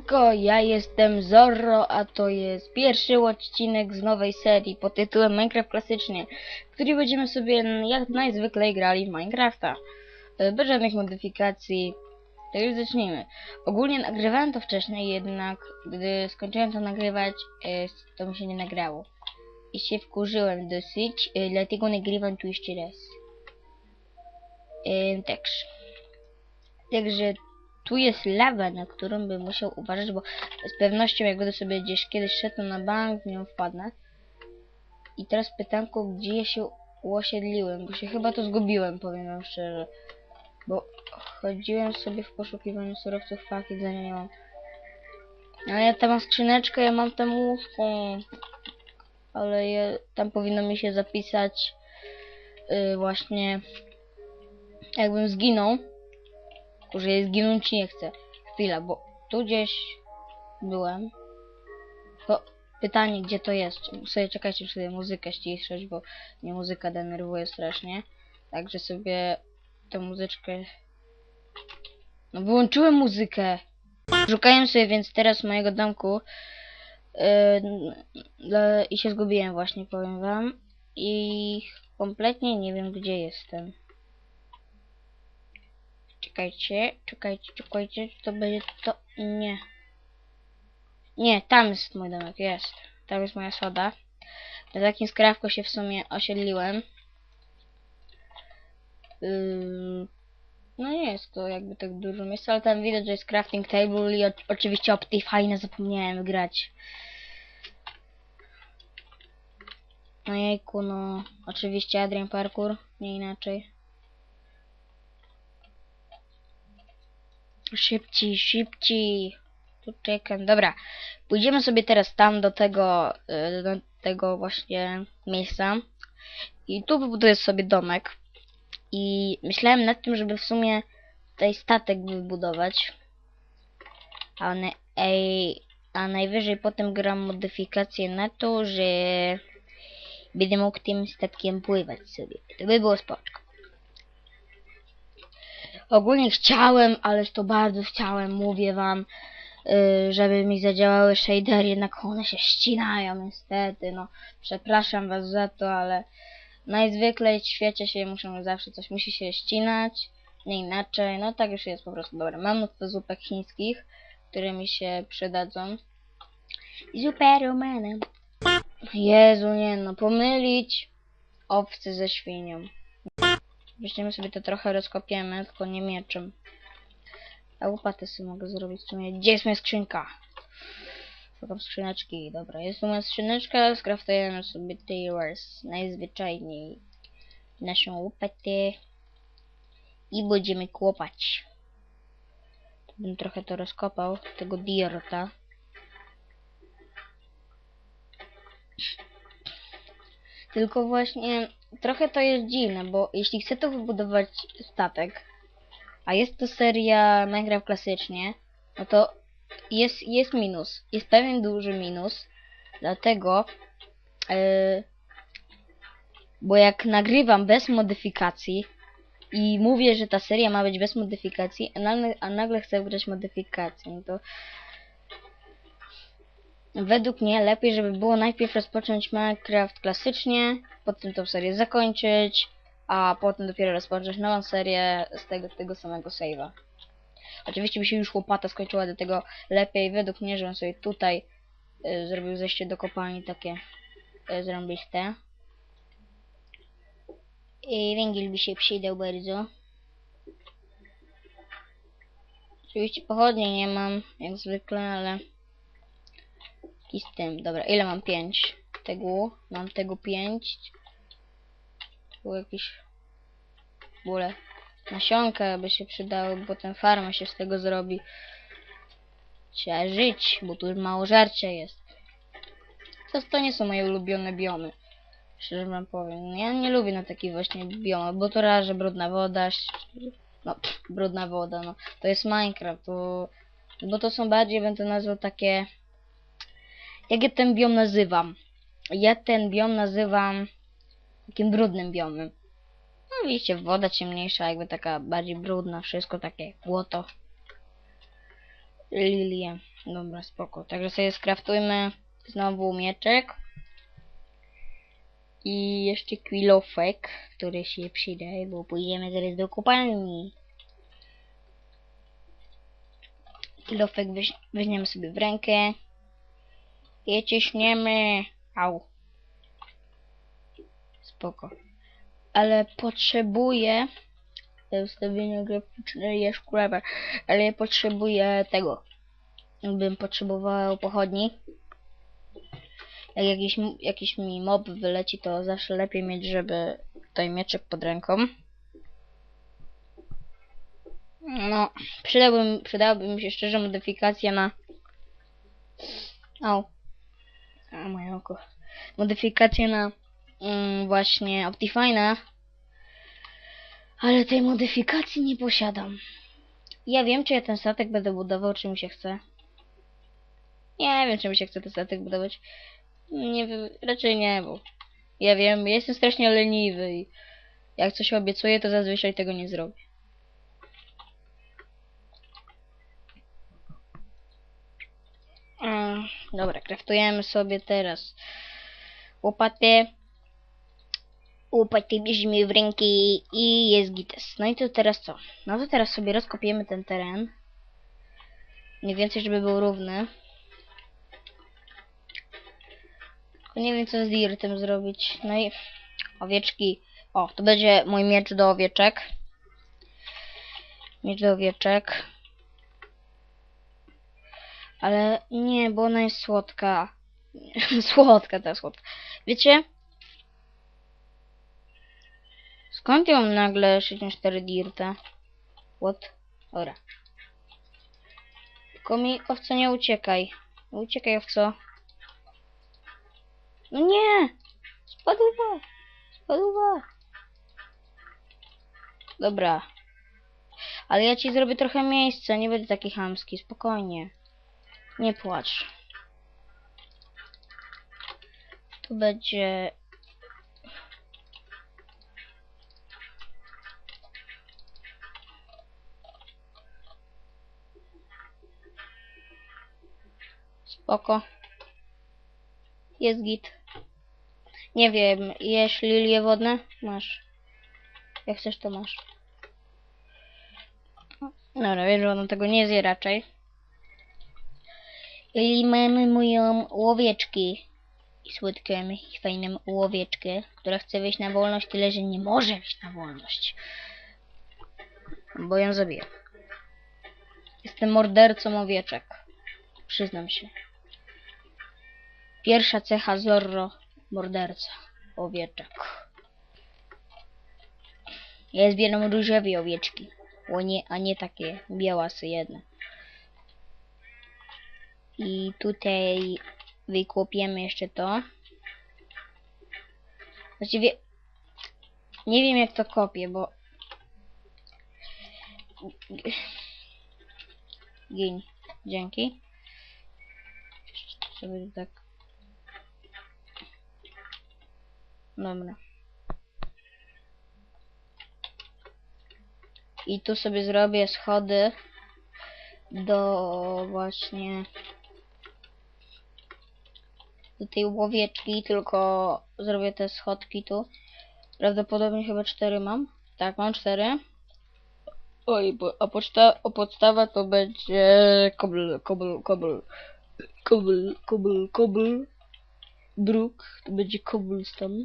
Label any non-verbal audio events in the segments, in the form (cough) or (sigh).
Siemanko, ja jestem Zorro, a to jest pierwszy odcinek z nowej serii pod tytułem Minecraft Klasycznie, w której będziemy sobie jak najzwyklej grali w Minecrafta. E, Bez żadnych modyfikacji. To już zacznijmy. Ogólnie nagrywałem to wcześniej, jednak gdy skończyłem to nagrywać, e, to mi się nie nagrało. I się wkurzyłem dosyć, e, dlatego nagrywam tu jeszcze raz. Także tu jest lawa, na którą bym musiał uważać, bo z pewnością jak będę sobie gdzieś kiedyś szedł na bank, w nią wpadnę. I teraz pytanko, gdzie ja się uosiedliłem, bo się chyba to zgubiłem, powiem wam szczerze. Bo chodziłem sobie w poszukiwaniu surowców, fakt, jedzenia nie mam. Ale ja tam mam skrzyneczkę, ja mam tam łóżko. Ale je, tam powinno mi się zapisać yy, właśnie jakbym zginął tylko, że ja zginąć nie chcę. Chwila, bo tu gdzieś byłem. To pytanie, gdzie to jest? Sobie czekajcie, sobie muzykę ściszyć, bo mnie muzyka denerwuje strasznie. Także sobie tę muzyczkę... No wyłączyłem muzykę! Szukałem sobie więc teraz mojego domku yy, i się zgubiłem właśnie, powiem wam. I kompletnie nie wiem, gdzie jestem. Czekajcie, czekajcie, czekajcie, to będzie to... Nie. Nie, tam jest mój domek, jest. Tam jest moja soda. Na takim skrawku się w sumie osiedliłem. No nie jest to jakby tak dużo miejsca, ale tam widać, że jest crafting table i oczywiście Optifine zapomniałem grać. No jejku, no. Oczywiście Adrian Parkour, nie inaczej. Szybciej, szybciej. Tu czekam. Dobra. Pójdziemy sobie teraz tam do tego, y, do tego właśnie miejsca. I tu wybuduję sobie domek. I myślałem nad tym, żeby w sumie tutaj statek wybudować. A, na, ej, a najwyżej potem gram modyfikację na to, że będę mógł tym statkiem pływać sobie. To by było spoczko. Ogólnie chciałem, ależ to bardzo chciałem, mówię wam, yy, żeby mi zadziałały shadery, jednak one się ścinają niestety, no. Przepraszam was za to, ale najzwyklej w świecie się muszą zawsze coś musi się ścinać, nie inaczej, no tak już jest po prostu, dobra. Mam mnóstwo zupek chińskich, które mi się przydadzą. Zupę romanem. Jezu, nie no, pomylić owce ze świnią. Weźmiemy sobie to trochę rozkopiemy, tylko nie mieczem. A łopatę sobie mogę zrobić w sumie. Gdzie jest moja skrzynka? Szukam skrzyneczki. Dobra, jest tu moja skrzyneczka. Skraftujemy sobie Taylors najzwyczajniej naszą łopatę. I będziemy kłopać. Bym trochę to rozkopał, tego dirta. Tylko właśnie trochę to jest dziwne, bo jeśli chcę to wybudować statek, a jest to seria Minecraft klasycznie, no to jest, jest minus. Jest pewien duży minus, dlatego yy, bo jak nagrywam bez modyfikacji i mówię, że ta seria ma być bez modyfikacji, a nagle, a nagle chcę wgrać modyfikację, no to Według mnie lepiej, żeby było najpierw rozpocząć Minecraft klasycznie, potem tą serię zakończyć, a potem dopiero rozpocząć nową serię z tego, tego samego save'a. Oczywiście by się już łopata skończyła, do tego lepiej według mnie, żebym sobie tutaj y, zrobił zejście do kopalni takie y, zrobiste. I węgiel by się przydał bardzo. Oczywiście pochodnie nie mam, jak zwykle, ale... I z tym, dobra, ile mam? 5 tego, mam tego 5 Tu jakiś w ogóle nasionka by się przydały, bo ten farma się z tego zrobi. Trzeba żyć, bo tu mało żarcia jest. To, to nie są moje ulubione biomy szczerze wam powiem, ja nie lubię na takich właśnie biomach, bo to raz, że brudna woda no, pff, brudna woda, no. To jest Minecraft, bo to są bardziej, to nazwał takie jak ja ten biom nazywam? Ja ten biom nazywam takim brudnym biomem. No widzicie, woda ciemniejsza, jakby taka bardziej brudna, wszystko takie błoto. Lilie. Dobra, spoko. Także sobie skraftujmy znowu mieczek. I jeszcze kwilofek, który się przyda, bo pójdziemy zaraz do kopalni. Kwilofek weź, weźmiemy sobie w rękę. I ciśniemy. Au. Spoko. Ale potrzebuję ustawienia graficzne jest clever, ale potrzebuję tego. Bym potrzebował pochodni. Jak jakiś, jakiś mi mob wyleci, to zawsze lepiej mieć, żeby tutaj mieczek pod ręką. No, przydałbym, przydałaby mi się szczerze modyfikacja na... Au. A, moje oko. Modyfikacja na mm, właśnie Optifine'a. Ale tej modyfikacji nie posiadam. Ja wiem, czy ja ten statek będę budował, czy mi się chce. Nie wiem, czy mi się chce ten statek budować. Nie raczej nie, bo ja wiem, ja jestem strasznie leniwy i jak coś obiecuję, to zazwyczaj tego nie zrobię. Mm, Dobra, kraftujemy sobie teraz łopatę. Łopatę bierzemy w rękę i jest gites. No i to teraz co? No to teraz sobie rozkopiemy ten teren. Mniej więcej, żeby był równy. Tylko nie wiem, co z dirtem zrobić. No i owieczki. O, to będzie mój miecz do owieczek. Miecz do owieczek. Ale nie, bo ona jest słodka. (laughs) słodka ta słodka. Wiecie? Skąd ja mam nagle 64 dirta? What? Dobra. Tylko mi owco nie uciekaj. Uciekaj owco. No nie! Spadła! Spadła! Dobra. Ale ja ci zrobię trochę miejsca, nie będę taki chamski, spokojnie. Nie płacz. To będzie... Spoko. Jest git. Nie wiem, jesz lilie wodne? Masz. Jak chcesz, to masz. Dobra, wiem, że ona tego nie zje raczej. I mamy moją łowieczkę. I słodką, i fajną łowieczkę, która chce wyjść na wolność, tyle że nie może wyjść na wolność. Bo ją zabiję. Jestem mordercą owieczek. Przyznam się. Pierwsza cecha Zorro, morderca owieczek. Ja zbieram różowe owieczki, o nie, a nie takie białasy jedne. I tutaj wykłopiemy jeszcze to. Właściwie nie wiem jak to kopię, bo Gin. Dzięki. Sobie tak. Dobra. I tu sobie zrobię schody do właśnie do tej łowieczki, tylko zrobię te schodki tu. Prawdopodobnie chyba cztery mam. Tak, mam cztery. Oj, bo, a, podsta a podstawa to będzie kobl, kobl, kobl, kobl, kobl, kobl, bruk, to będzie cobblestone.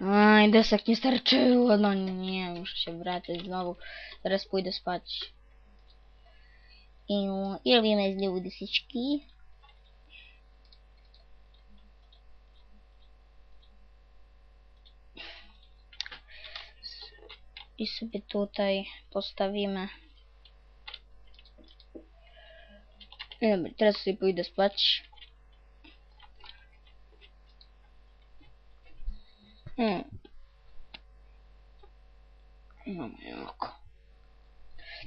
Aj, desek nie starczyło, no nie, muszę się wracać znowu, teraz pójdę spać. I, i robimy znowu deseczki. i sobie tutaj postawimy. Dobra, teraz sobie pójdę spać.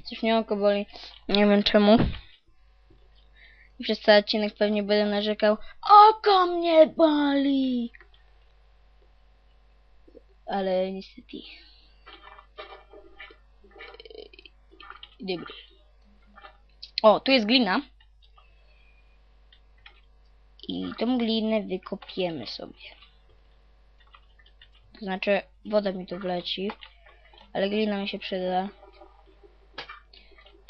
Coś mnie oko boli. Nie wiem czemu. I przez cały odcinek pewnie będę narzekał. Oko mnie boli! Ale niestety. Dobra. O, tu jest glina. I tą glinę wykopiemy sobie. To znaczy, woda mi tu wleci. Ale glina mi się przyda.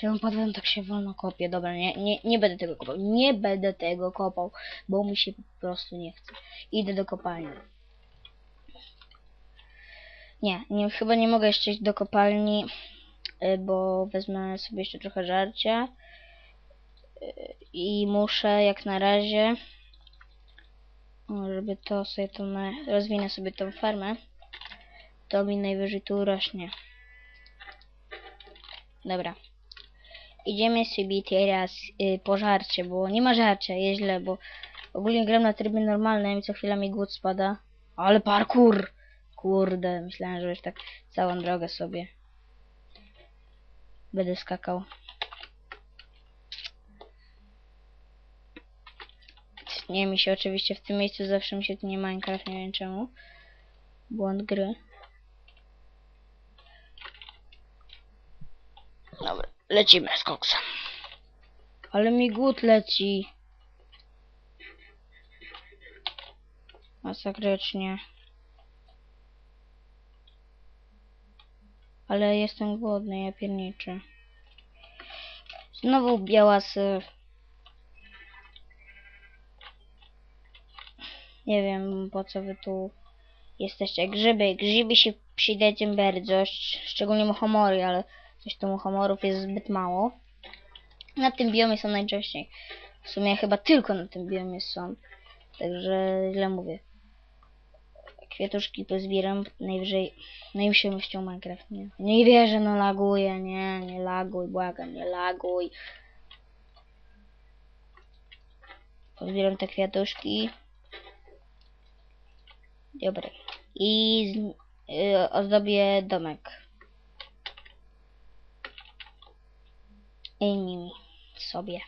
Czemu padłem tak się wolno kopie? Dobra, nie, nie, nie będę tego kopał. Nie będę tego kopał, bo mi się po prostu nie chce. Idę do kopalni. Nie, nie chyba nie mogę jeszcze iść do kopalni, y, bo wezmę sobie jeszcze trochę żarcia. Y, I muszę jak na razie, żeby to sobie to rozwinę sobie tą farmę, to mi najwyżej tu urośnie. Dobra. Idziemy sobie teraz y, po żarcie, bo nie ma żarcia, jest źle, bo ogólnie gram na trybie normalnym i co chwila mi głód spada. Ale parkour! Kurde, myślałem, że już tak całą drogę sobie będę skakał. Nie mi się oczywiście w tym miejscu zawsze mi się tu nie Minecraft, nie wiem czemu. Błąd gry. Dobra, lecimy z koksem. Ale mi głód leci. Masakrycznie. Ale jestem głodny, ja pierniczę. Znowu białasy. Nie wiem po co wy tu jesteście. Grzyby, grzyby się przydadzą bardzo, szcz- szczególnie muchomory, ale coś tu muchomorów jest zbyt mało. Na tym biomie są najczęściej. W sumie chyba tylko na tym biomie są. Także źle mówię. Kwiatuszki pozbieram najwyżej najwyższą Minecraft. Nie, nie wierzę, no laguje, nie, nie laguj, błagam, nie laguj. Pozbieram te kwiatuszki. Dobra. I z, y, ozdobię domek. Nimi sobie.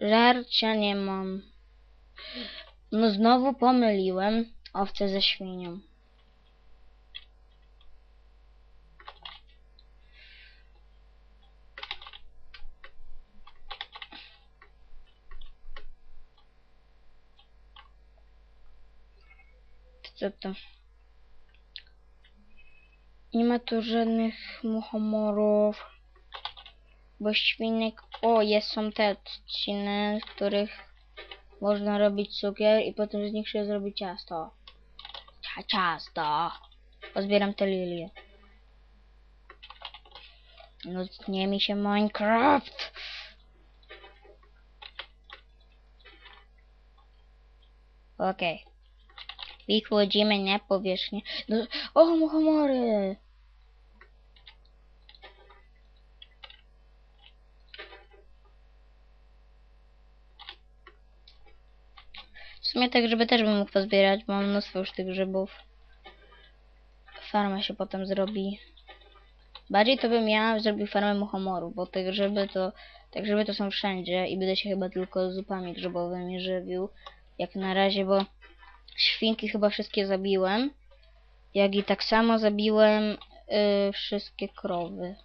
Żarcia nie mam. No znowu pomyliłem owce ze świnią. Co to? Nie ma tu żadnych muchomorów. Bo świnek... O, jest, są te trzciny, z których można robić cukier i potem z nich się zrobi ciasto. Cia ciasto. Pozbieram te lilie. No, nie mi się Minecraft. Okej. Wychodzimy na powierzchnię. No, o, muchomory! W sumie te grzyby też bym mógł pozbierać, bo mam mnóstwo już tych grzybów. Farma się potem zrobi. Bardziej to bym ja zrobił farmę muchomoru, bo te grzyby to, te grzyby to są wszędzie i będę się chyba tylko zupami grzybowymi żywił. Jak na razie, bo świnki chyba wszystkie zabiłem. Jak i tak samo zabiłem y, wszystkie krowy,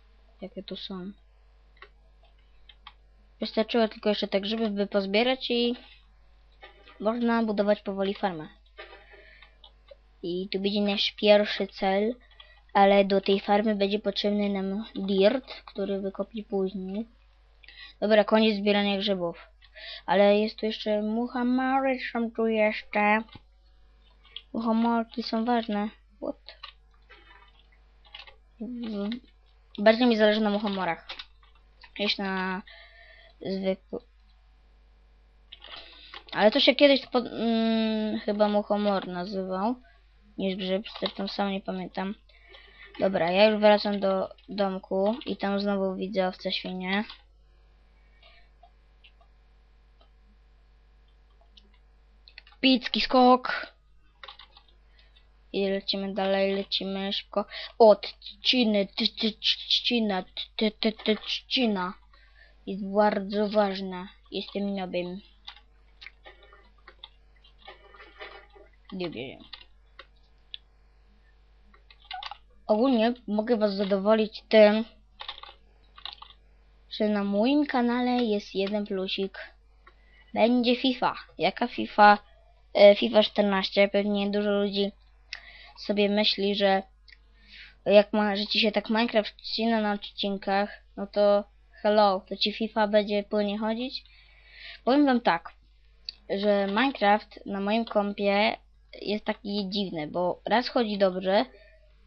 jakie tu są. Wystarczyło tylko jeszcze te grzyby by pozbierać i można budować powoli farmę. I tu będzie nasz pierwszy cel, ale do tej farmy będzie potrzebny nam dirt, który wykopi później. Dobra, koniec zbierania grzybów. Ale jest tu jeszcze muhamory, są tu jeszcze. Muchomorki są ważne. What? Bardzo mi zależy na muchomorach. Niż na zwykły. Ale to się kiedyś pod, mm, chyba muchomor nazywał. Niż grzyb, zresztą sam nie pamiętam. Dobra, ja już wracam do domku i tam znowu widzę owce świnie. Picki skok. I lecimy dalej, lecimy szybko. O, trzciny, trzcina, trzcina. Jest bardzo ważna. Jestem nowym. Nie wiem. ogólnie mogę was zadowolić tym, że na moim kanale jest jeden plusik. Będzie FIFA. Jaka FIFA? E, FIFA 14. Pewnie dużo ludzi sobie myśli, że jak ma, że ci się tak Minecraft ścina na odcinkach, no to hello, to ci FIFA będzie płynnie chodzić? Powiem wam tak, że Minecraft na moim kompie jest taki dziwny, bo raz chodzi dobrze,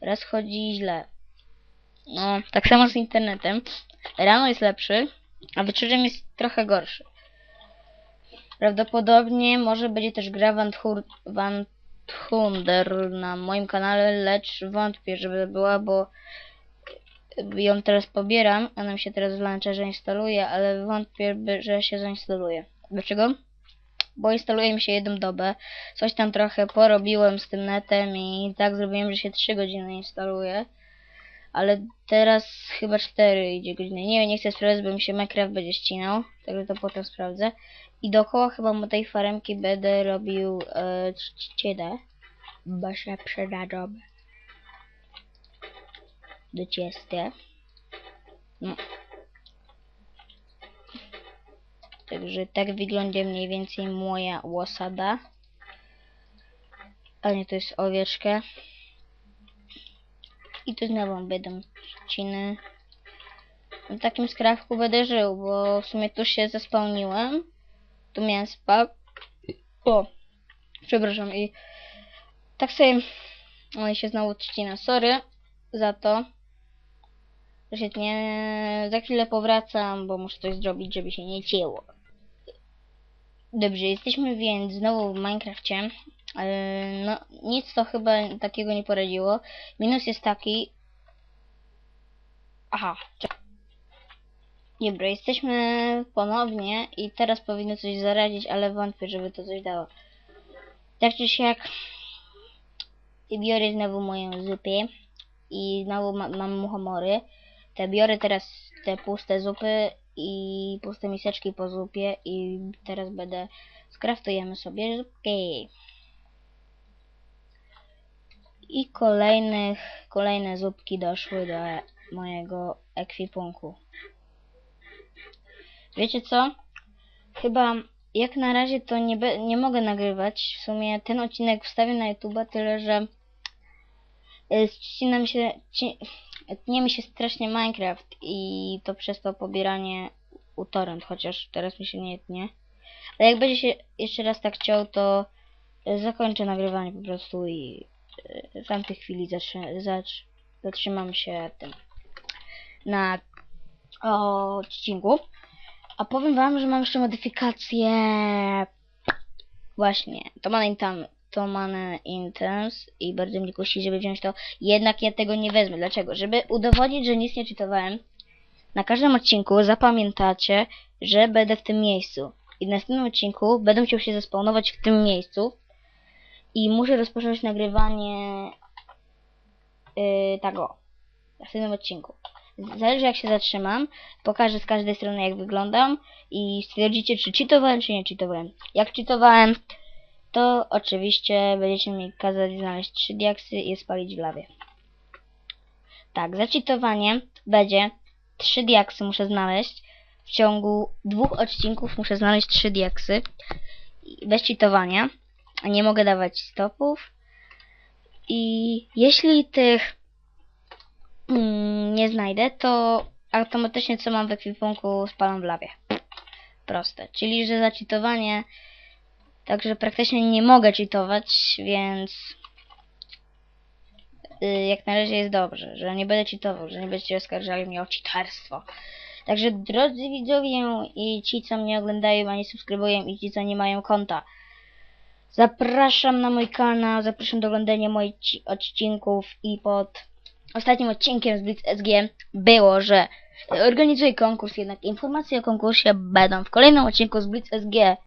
raz chodzi źle. No, tak samo z internetem. Rano jest lepszy, a wieczorem jest trochę gorszy. Prawdopodobnie może będzie też gra Van, Thunder na moim kanale, lecz wątpię, żeby była, bo ją teraz pobieram, a nam się teraz w launcherze instaluje, ale wątpię, że się zainstaluje. Dlaczego? Bo instaluje mi się jedną dobę, coś tam trochę porobiłem z tym netem i tak zrobiłem, że się 3 godziny instaluje. Ale teraz chyba 4 idzie godziny. Nie wiem, nie chcę sprawdzać, bo mi się Minecraft będzie ścinał, także to potem sprawdzę. I dookoła chyba tej faremki będę robił e, trzcinę, bo się przydadzą do ciasta. No. Także tak wygląda mniej więcej moja łosada. A nie, to jest owieczka. I tu znowu będą trzciny. W takim skrawku będę żył, bo w sumie tu się zespełniłem. Tu miałem spał. O, przepraszam. I tak sobie on się znowu trzcina. Sorry za to. Się nie... Za chwilę powracam, bo muszę coś zrobić, żeby się nie cięło. Dobrze, jesteśmy więc znowu w Minecrafcie. Yy, No, nic to chyba takiego nie poradziło. Minus jest taki... Aha, czekaj. Dobra, jesteśmy ponownie i teraz powinno coś zaradzić, ale wątpię, żeby to coś dało. Tak czy siak biorę znowu moją zupę i znowu ma, mam muchomory. Te biorę teraz te puste zupy i puste miseczki po zupie i teraz będę skraftujemy sobie zupki. I kolejnych, kolejne zupki doszły do mojego ekwipunku. Wiecie co? Chyba jak na razie to nie, nie mogę nagrywać. W sumie ten odcinek wstawię na YouTube, tyle że y, ścina mi się, tnie mi się strasznie Minecraft i to przez to pobieranie utorrent, chociaż teraz mi się nie tnie. Ale jak będzie się jeszcze raz tak chciał, to y, zakończę nagrywanie po prostu i y, w tamtej chwili zatrzy, zatrzy, zatrzymam się tym na odcinku. A powiem wam, że mam jeszcze modyfikację. Właśnie, to ma tam to Mana Intense i bardzo mnie kusi, żeby wziąć to. Jednak ja tego nie wezmę. Dlaczego? Żeby udowodnić, że nic nie czytowałem. Na każdym odcinku zapamiętacie, że będę w tym miejscu. I w następnym odcinku będę chciał się zespawnować w tym miejscu. I muszę rozpocząć nagrywanie yy, tego. W następnym odcinku. Zależy jak się zatrzymam, pokażę z każdej strony jak wyglądam i stwierdzicie czy cheatowałem czy nie cheatowałem. Jak cheatowałem, to oczywiście będziecie mi kazać znaleźć 3 diaksy i spalić w lawie. Tak, za cheatowanie będzie 3 diaksy muszę znaleźć. W ciągu dwóch odcinków muszę znaleźć 3 diaksy. Bez cheatowania. Nie mogę dawać stopów. I jeśli tych mm, nie znajdę, to automatycznie co mam w ekwipunku spalam w lawie. Proste. Czyli, że za cheatowanie także praktycznie nie mogę cheatować, więc y, jak na razie jest dobrze, że nie będę cheatował, że nie będziecie oskarżali mnie o cheaterstwo. Także drodzy widzowie i ci co mnie oglądają, a nie subskrybują i ci co nie mają konta. Zapraszam na mój kanał, zapraszam do oglądania moich ci- odcinków i pod ostatnim odcinkiem z Blitz SG było, że organizuję konkurs, jednak informacje o konkursie będą w kolejnym odcinku z Blitz SG.